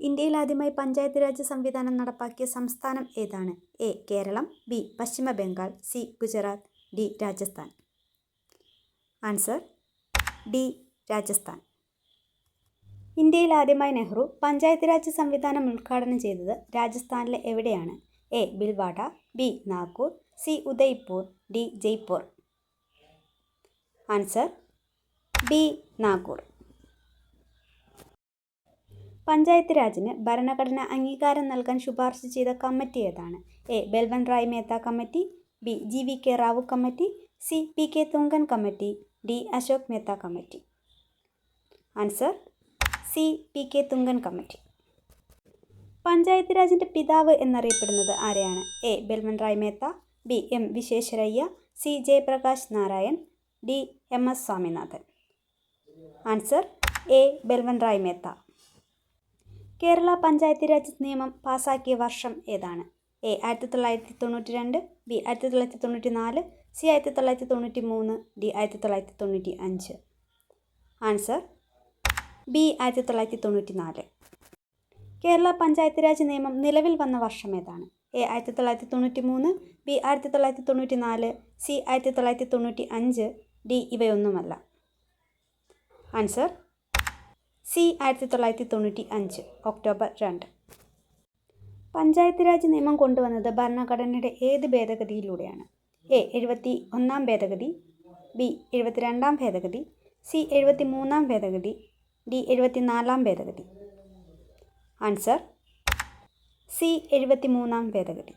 ഇന്ത്യയിൽ ആദ്യമായി പഞ്ചായത്ത് രാജ് സംവിധാനം നടപ്പാക്കിയ സംസ്ഥാനം ഏതാണ്? A. Keralam B. Paschima Bangal C. Gujarat D. Rajasthan. Answer D. Rajasthan. ഇന്ത്യയിൽ ആദ്യമായി നെഹ്റു പഞ്ചായത്ത് രാജ് സംവിധാനം ഉദ്ഘാടനം ചെയ്തത് രാജസ്ഥാനിലെ എവിടെയാണ്? A. ബിൽവാഡ B. Nagpur C. Udaipur D. Jaipur. Answer B. Nagpur. Panchayat രാജിന് ഭരണഘടന അംഗീകാരം നൽകാൻ ശുപാർശ ചെയ്ത കമ്മിറ്റി ഏതാണ്? A. Balwan Rai Mehta committee B. G. V. K. Rao committee C. P. K. Thungon committee D. Ashok Mehta committee. Answer C. P. K. Thungon committee. Panchayat രാജിന്റെ പിതാവ് എന്നറിയപ്പെടുന്നത് ആരെയാണ്? A. Balwan Rai Mehta B. M. Visvesvaraya C. Jayaprakash Narayan D. M. S. Swaminathan. Answer A. Balwan Rai Mehta. Kerala panchayat raj നിയമം പാസാക്കിയ വർഷം ഏതാണ്? A ആയിരത്തി തൊള്ളായിരത്തി തൊണ്ണൂറ്റി രണ്ട് ബി ആയിരത്തി തൊള്ളായിരത്തി തൊണ്ണൂറ്റി നാല് സി ആയിരത്തി തൊള്ളായിരത്തി തൊണ്ണൂറ്റി മൂന്ന് ഡി ആയിരത്തി തൊള്ളായിരത്തി തൊണ്ണൂറ്റി അഞ്ച് ആൻസർ ബി ആയിരത്തി തൊള്ളായിരത്തി തൊണ്ണൂറ്റി നാല് കേരള പഞ്ചായത്ത് രാജ് നിയമം നിലവിൽ വന്ന വർഷം ഏതാണ്? എ ആയിരത്തി തൊള്ളായിരത്തി തൊണ്ണൂറ്റി മൂന്ന് ബി ആയിരത്തി തൊള്ളായിരത്തി തൊണ്ണൂറ്റി നാല് സി ആയിരത്തി തൊള്ളായിരത്തി തൊണ്ണൂറ്റി അഞ്ച് ഡി ഇവയൊന്നുമല്ല. ആൻസർ സി ആയിരത്തി തൊള്ളായിരത്തി തൊണ്ണൂറ്റി അഞ്ച് ഒക്ടോബർ രണ്ട്. പഞ്ചായത്ത് രാജ് നിയമം കൊണ്ടുവന്നത് ഭരണഘടനയുടെ ഏത് ഭേദഗതിയിലൂടെയാണ്? എ എഴുപത്തി ഒന്നാം ഭേദഗതി ബി എഴുപത്തിരണ്ടാം ഭേദഗതി സി എഴുപത്തി മൂന്നാം ഭേദഗതി ഡി എഴുപത്തിനാലാം ഭേദഗതി. ആൻസർ സി എഴുപത്തി മൂന്നാം ഭേദഗതി.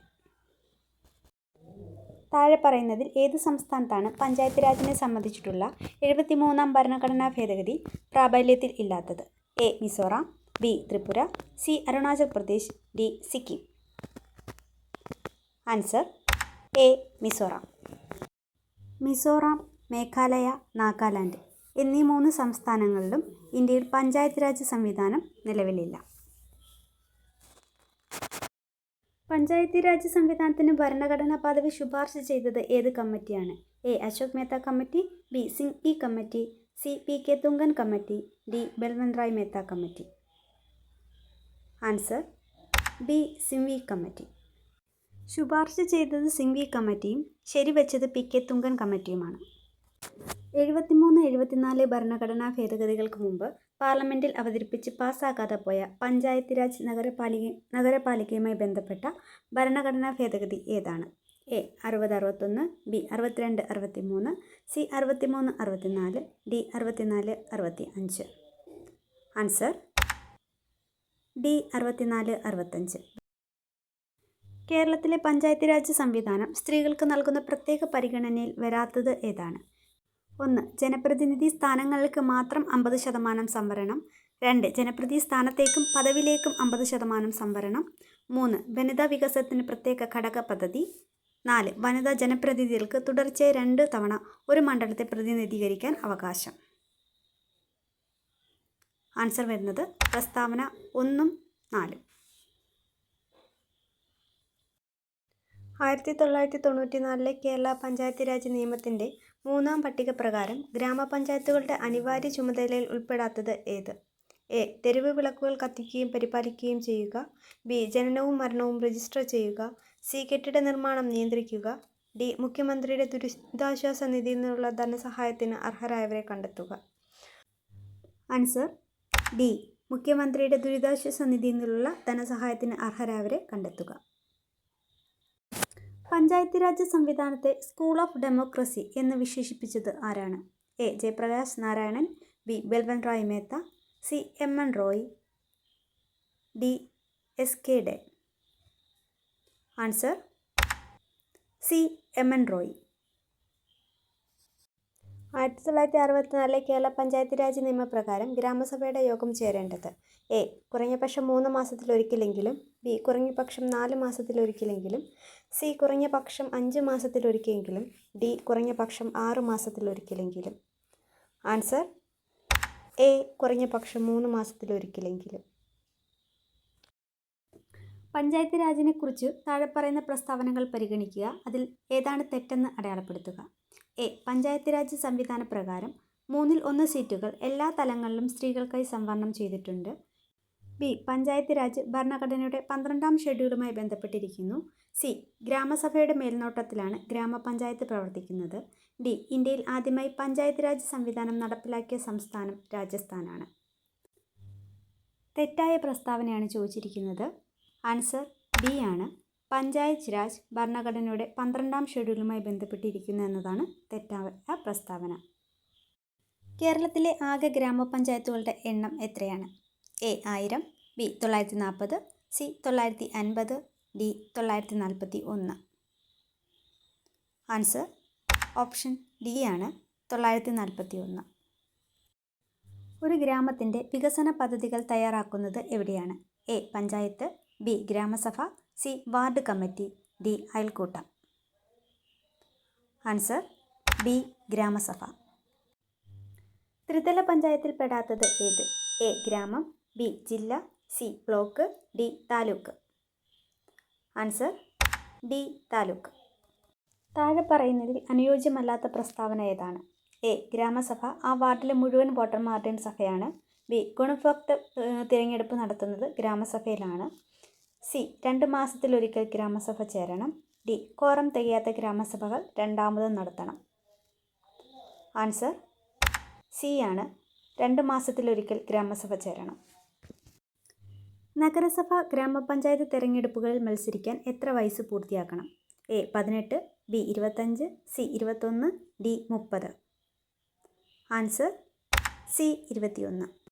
താഴെ പറയുന്നതിൽ ഏത് സംസ്ഥാനത്താണ് പഞ്ചായത്ത് രാജിനെ സംബന്ധിച്ചിട്ടുള്ള എഴുപത്തി മൂന്നാം ഭരണഘടനാ ഭേദഗതി പ്രാബല്യത്തിൽ ഇല്ലാത്തത്? A. Mizoram B. Tripura C. Arunachal Pradesh D. Sikkim. Answer A. Mizoram. Mizoram Meghalaya Nagaland എന്നീ മൂന്ന് സംസ്ഥാനങ്ങളിലും ഇന്ത്യയിൽ പഞ്ചായത്ത് രാജ് സംവിധാനം നിലവിലില്ല. പഞ്ചായത്തി രാജ് സംവിധാനത്തിന് ഭരണഘടനാ പദവി ശുപാർശ ചെയ്തത് ഏത് കമ്മിറ്റിയാണ്? A. Ashok Mehta committee B. Singhvi committee C. P. K. Thungon committee D. Balwant Rai Mehta committee. Answer B. Singhvi committee. ശുപാർശ ചെയ്തത് സിംവി കമ്മിറ്റിയും ശരിവെച്ചത് പി. കെ. തുങ്കൻ കമ്മിറ്റിയുമാണ്. എഴുപത്തിമൂന്ന് എഴുപത്തിനാല് ഭരണഘടനാ ഭേദഗതികൾക്ക് മുമ്പ് പാർലമെന്റിൽ അവതരിപ്പിച്ച് പാസ്സാക്കാതെ പോയ പഞ്ചായത്ത് രാജ് നഗരപാലിക നഗരപാലികയുമായി ബന്ധപ്പെട്ട ഭരണഘടനാ ഭേദഗതി ഏതാണ്? എ അറുപത് അറുപത്തൊന്ന് ബി അറുപത്തിരണ്ട് അറുപത്തി മൂന്ന് സി അറുപത്തിമൂന്ന് അറുപത്തിനാല് ഡി അറുപത്തിനാല് അറുപത്തി അഞ്ച് ആൻസർ ഡി അറുപത്തിനാല് അറുപത്തഞ്ച്. കേരളത്തിലെ പഞ്ചായത്ത് രാജ് സംവിധാനം സ്ത്രീകൾക്ക് നൽകുന്ന പ്രത്യേക പരിഗണനയിൽ വരാത്തത് ഏതാണ്? ഒന്ന് ജനപ്രതിനിധി സ്ഥാനങ്ങൾക്ക് മാത്രം അമ്പത് ശതമാനം സംവരണം. രണ്ട് ജനപ്രതി സ്ഥാനത്തേക്കും പദവിയിലേക്കും അമ്പത് ശതമാനം സംവരണം. മൂന്ന് വനിതാ വികസനത്തിന് പ്രത്യേക ഘടക പദ്ധതി. നാല് വനിതാ ജനപ്രതിനിധികൾക്ക് തുടർച്ചയായി രണ്ട് തവണ ഒരു മണ്ഡലത്തെ പ്രതിനിധീകരിക്കാൻ അവകാശം. ആൻസർ വരുന്നത് പ്രസ്താവന ഒന്നും നാലും. ആയിരത്തി തൊള്ളായിരത്തി തൊണ്ണൂറ്റി നാലിലെ കേരള പഞ്ചായത്ത് രാജ് നിയമത്തിന്റെ മൂന്നാം പട്ടിക പ്രകാരം ഗ്രാമപഞ്ചായത്തുകളുടെ അനിവാര്യ ചുമതലയിൽ ഉൾപ്പെടാത്തത് ഏത്? എ. തെരുവ് വിളക്കുകൾ കത്തിക്കുകയും പരിപാലിക്കുകയും ചെയ്യുക. ബി. ജനനവും മരണവും രജിസ്റ്റർ ചെയ്യുക. സി. കെട്ടിട നിർമ്മാണം നിയന്ത്രിക്കുക. ഡി. മുഖ്യമന്ത്രിയുടെ ദുരിതാശ്വാസ നിധിയിൽ നിന്നുള്ള ധനസഹായത്തിന് അർഹരായവരെ കണ്ടെത്തുക. ആൻസർ. ഡി. മുഖ്യമന്ത്രിയുടെ ദുരിതാശ്വാസ നിധിയിൽ നിന്നുള്ള ധനസഹായത്തിന് അർഹരായവരെ കണ്ടെത്തുക. പഞ്ചായത്ത് രാജ് സംവിധാനത്തെ സ്കൂൾ ഓഫ് ഡെമോക്രസി എന്ന് വിശേഷിപ്പിച്ചത് ആരാണ്? A. Jayaprakash Narayanan B. Balwan Rai Mehta C. M. N. Roy D. S. K. Dey. Answer C. M. N. Roy. ആയിരത്തി തൊള്ളായിരത്തി അറുപത്തിനാലിലെ കേരള പഞ്ചായത്ത് രാജ് നിയമപ്രകാരം ഗ്രാമസഭയുടെ യോഗം ചേരേണ്ടത്. എ. കുറഞ്ഞപക്ഷം മൂന്ന് മാസത്തിലൊരിക്കലെങ്കിലും ബി. കുറഞ്ഞപക്ഷം നാല് മാസത്തിലൊരിക്കലെങ്കിലും സി. കുറഞ്ഞപക്ഷം അഞ്ച് മാസത്തിലൊരിക്കലെങ്കിലും ഡി. കുറഞ്ഞപക്ഷം ആറ് മാസത്തിലൊരിക്കലെങ്കിലും. ആൻസർ? എ. കുറഞ്ഞപക്ഷം മൂന്ന് മാസത്തിലൊരിക്കലെങ്കിലും. പഞ്ചായത്ത് രാജിനെക്കുറിച്ച് താഴെ പറയുന്ന പ്രസ്താവനകൾ പരിഗണിക്കുക. അതിൽ ഏതാണ് തെറ്റെന്ന് അടയാളപ്പെടുത്തുക. എ. പഞ്ചായത്ത് രാജ് സംവിധാന പ്രകാരം മൂന്നിൽ ഒന്ന് സീറ്റുകൾ എല്ലാ തലങ്ങളിലും സ്ത്രീകൾക്കായി സംവരണം ചെയ്തിട്ടുണ്ട്. ബി. പഞ്ചായത്ത് രാജ് ഭരണഘടനയുടെ പന്ത്രണ്ടാം ഷെഡ്യൂളുമായി ബന്ധപ്പെട്ടിരിക്കുന്നു. സി. ഗ്രാമസഭയുടെ മേൽനോട്ടത്തിലാണ് ഗ്രാമപഞ്ചായത്ത് പ്രവർത്തിക്കുന്നത്. ഡി. ഇന്ത്യയിൽ ആദ്യമായി പഞ്ചായത്ത് രാജ് സംവിധാനം നടപ്പിലാക്കിയ സംസ്ഥാനം രാജസ്ഥാനാണ്. തെറ്റായ പ്രസ്താവനയാണ് ചോദിച്ചിരിക്കുന്നത്. ആൻസർ ബി ആണ്. പഞ്ചായത്ത് രാജ് ഭരണഘടനയുടെ പന്ത്രണ്ടാം ഷെഡ്യൂളുമായി ബന്ധപ്പെട്ടിരിക്കുന്നു എന്നതാണ് തെറ്റായ പ്രസ്താവന. കേരളത്തിലെ ആകെ ഗ്രാമപഞ്ചായത്തുകളുടെ എണ്ണം എത്രയാണ്? എ ആയിരം ബി തൊള്ളായിരത്തി നാൽപ്പത് സി തൊള്ളായിരത്തി അൻപത് ഡി തൊള്ളായിരത്തി നാൽപ്പത്തി ഒന്ന് ആൻസർ ഓപ്ഷൻ ഡി ആണ് തൊള്ളായിരത്തി നാൽപ്പത്തി ഒന്ന് ഒരു ഗ്രാമത്തിന്റെ വികസന പദ്ധതികൾ തയ്യാറാക്കുന്നത് എവിടെയാണ്? A panchayat B Gramasabha C ward committee D അയൽക്കൂട്ടം. Answer B Gramasabha. ത്രിതല പഞ്ചായത്തിൽ പെടാത്തത് ഏത്? എ ഗ്രാമം ബി ജില്ല C block D taluk. Answer D taluk. താഴെ പറയുന്നതിൽ അനുയോജ്യമല്ലാത്ത പ്രസ്താവന ഏതാണ്? എ ഗ്രാമസഭ. ആ വാർഡിലെ മുഴുവൻ വോട്ടർമാരുടെയും സഭയാണ്. ബി ഗുണഭോക്തൃ തിരഞ്ഞെടുപ്പ് നടത്തുന്നത് ഗ്രാമസഭയിലാണ്. സി. രണ്ട് മാസത്തിലൊരിക്കൽ ഗ്രാമസഭ ചേരണം. ഡി. കോറം തികയാത്ത ഗ്രാമസഭകൾ രണ്ടാമതും നടത്തണം. ആൻസർ സി ആണ്. രണ്ട് മാസത്തിലൊരിക്കൽ ഗ്രാമസഭ ചേരണം. നഗരസഭ ഗ്രാമപഞ്ചായത്ത് തെരഞ്ഞെടുപ്പുകളിൽ മത്സരിക്കാൻ എത്ര വയസ്സ് പൂർത്തിയാക്കണം? എ. പതിനെട്ട് ബി. ഇരുപത്തഞ്ച് സി. ഇരുപത്തൊന്ന് ഡി. മുപ്പത്. Answer C. ഇരുപത്തിയൊന്ന്.